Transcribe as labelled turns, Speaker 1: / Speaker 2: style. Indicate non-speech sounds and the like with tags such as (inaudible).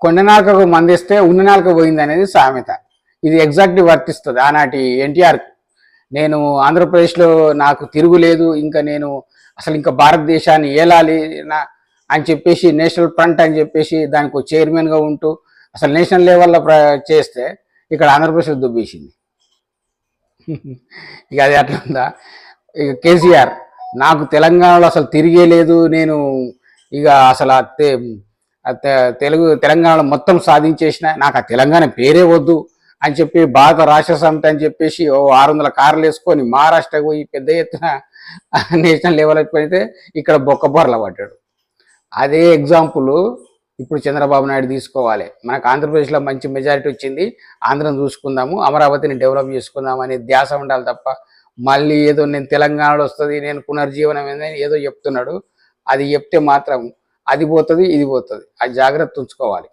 Speaker 1: కొండనాలకకు మందిస్తే ఉన్న నాలుక పోయింది అనేది సామెత. ఇది ఎగ్జాక్ట్లీ వర్తిస్తుంది. ఆనాటి ఎన్టీఆర్ నేను ఆంధ్రప్రదేశ్లో నాకు తిరుగులేదు ఇంకా నేను అసలు ఇంకా భారతదేశాన్ని ఏలాలి నా అని చెప్పేసి నేషనల్ ఫ్రంట్ అని చెప్పేసి దానికి ఒక చైర్మన్గా ఉంటూ అసలు నేషనల్ లెవెల్లో ప్ర చేస్తే ఇక్కడ ఆంధ్రప్రదేశ్ దుబ్బేసింది. (laughs) ఇక అది అట్లా ఉందా? ఇక కేసీఆర్ నాకు తెలంగాణలో అసలు తిరిగే లేదు నేను ఇక అసలు తెలుగు తెలంగాణలో మొత్తం సాధించేసిన నాకు ఆ తెలంగాణ పేరే వద్దు అని చెప్పి భారత రాష్ట్ర సమితి అని చెప్పేసి ఓ ఆరు వందల కార్లు వేసుకొని మహారాష్ట్రకు పోయి పెద్ద ఎత్తున (laughs) నేషనల్ లెవెల్ పెడితే ఇక్కడ బొక్కబొరల పడ్డాడు. అదే ఎగ్జాంపుల్ ఇప్పుడు చంద్రబాబు నాయుడు తీసుకోవాలి. మనకు ఆంధ్రప్రదేశ్లో మంచి మెజారిటీ వచ్చింది. ఆంధ్రం చూసుకుందాము అమరావతిని డెవలప్ చేసుకుందాం అనే ధ్యాస ఉండాలి తప్ప మళ్ళీ ఏదో నేను తెలంగాణలో వస్తుంది నేను పునర్జీవనం ఏందని ఏదో చెప్తున్నాడు. అది చెప్తే మాత్రం అది పోతుంది ఇది పోతుంది. ఆ జాగ్రత్త ఉంచుకోవాలి.